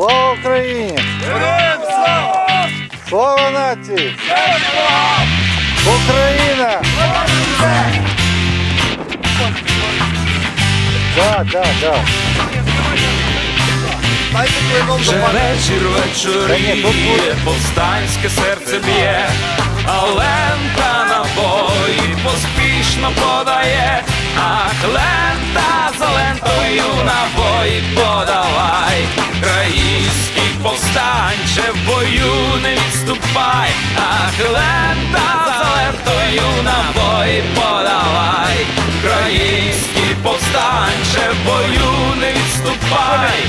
Слава Україні! Героям слава! Слава нації! Україна! Так, так, так. Вже вечір вечоріє, повстанське серце б'є, а лента на бої поспішно подає, ах, лента за лентою на бої відступай, ах, лента за лентою на бої подавай, Країнський повстанче в бою не відступай,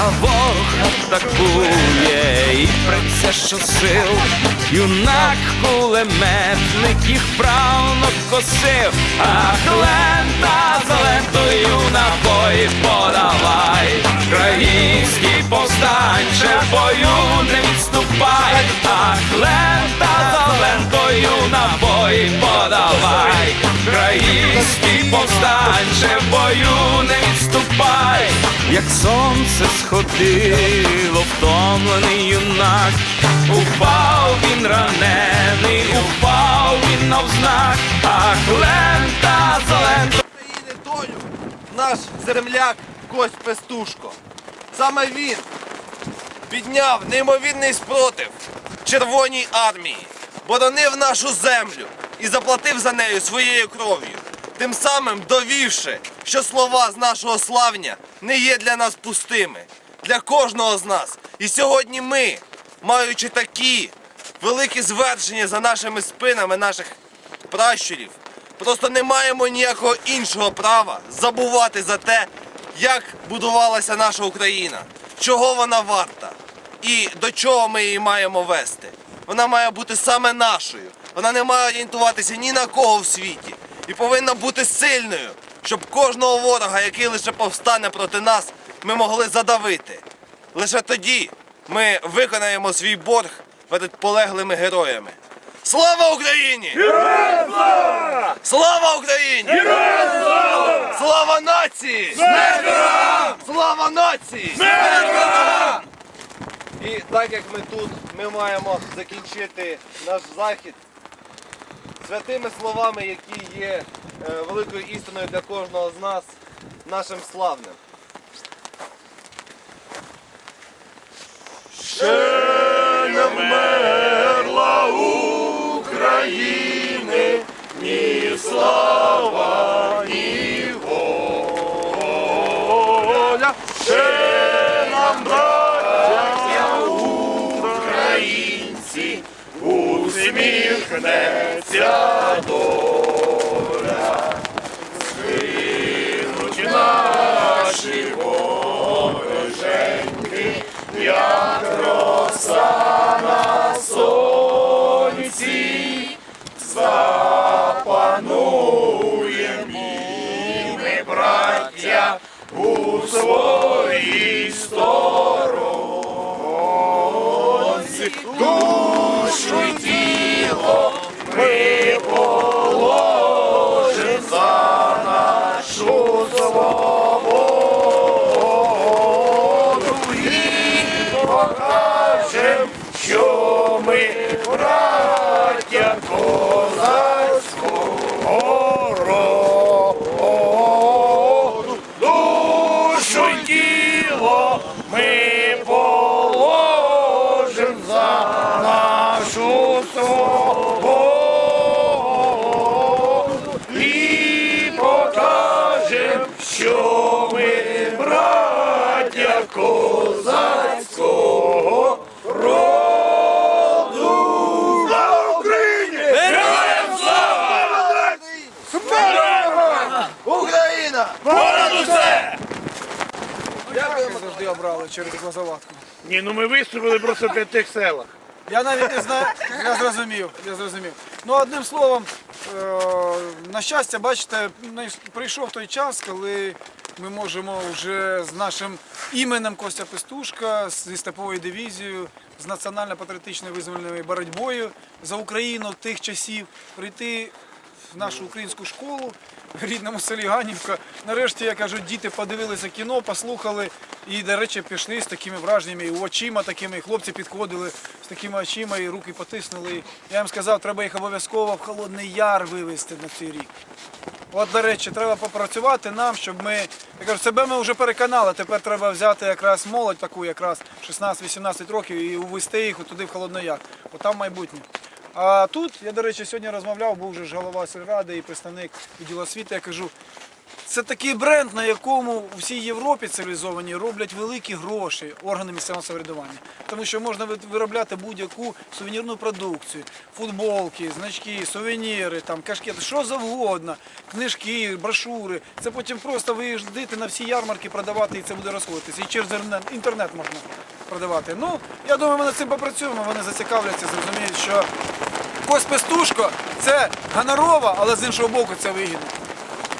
а ворог атакує і приця що сил, юнак кулеметник їх вправно косив, ах, лента залептою набої подавай, Український повстанче в бою Український повстанче в бою не відступай, як сонце сходило, втомлений юнак, упав він ранений, упав він навзнак, ах, лента за. України долю наш земляк Кость Пестушко. Саме він підняв неймовірний спротив Червоній армії, боронив нашу землю і заплатив за нею своєю кров'ю, тим самим довівши, що слова з нашого славня не є для нас пустими, для кожного з нас. І сьогодні ми, маючи такі великі звершення за нашими спинами наших пращурів, просто не маємо ніякого іншого права забувати за те, як будувалася наша Україна, чого вона варта і до чого ми її маємо вести. Вона має бути саме нашою. Вона не має орієнтуватися ні на кого в світі і повинна бути сильною, щоб кожного ворога, який лише повстане проти нас, ми могли задавити. Лише тоді ми виконаємо свій борг перед полеглими героями. Слава Україні! слава! Слава Україні! слава! Слава нації! Смерть! Слава нації! Смерть! І так як ми тут, ми маємо закінчити наш захід святими словами, які є е, великою істиною для кожного з нас, нашим славним. торкнеться доля, скинуть наші вороженьки, як роса на сонці, запануєм і ми, браття, у своїй стороні. Душу йти. Oh, go. Оля! Україна! Дякуємо. завжди обрали через Лозаватку. Ні, ну ми виступили просто в п'ятих селах. Я навіть не знаю, я зрозумів, я зрозумів. Ну, одним словом, е, на щастя, бачите, най- прийшов той час, коли ми можемо вже з нашим іменем Костя Пестушка, зі степовою дивізією, з національно-патріотичною визвольною боротьбою за Україну тих часів прийти в нашу українську школу в рідному селі Ганівка. Нарешті, я кажу, діти подивилися кіно, послухали і, до речі, пішли з такими враженнями, і очима такими. і Хлопці підходили з такими очима і руки потиснули. Я їм сказав, треба їх обов'язково в Холодний Яр вивезти на цей рік. От, до речі, треба попрацювати нам, щоб ми. Я кажу, себе ми вже переконали. Тепер треба взяти якраз молодь таку, якраз 16-18 років, і увести їх туди в Холодний Яр. Бо там майбутнє. А тут, я, до речі, сьогодні розмовляв, був вже голова сільради і представник відділу освіти. Я кажу, це такий бренд, на якому у всій Європі цивілізованій роблять великі гроші органи місцевого самоврядування. Тому що можна виробляти будь-яку сувенірну продукцію, футболки, значки, сувеніри, там, кашкети, що завгодно, книжки, брошури. Це потім просто виїздити на всі ярмарки, продавати і це буде розходитися. І через інтернет- можна продавати. Ну, я думаю, ми над цим попрацюємо, вони зацікавляться, зрозуміють, що Кость Пестушко це гонорова, але з іншого боку це вигідно.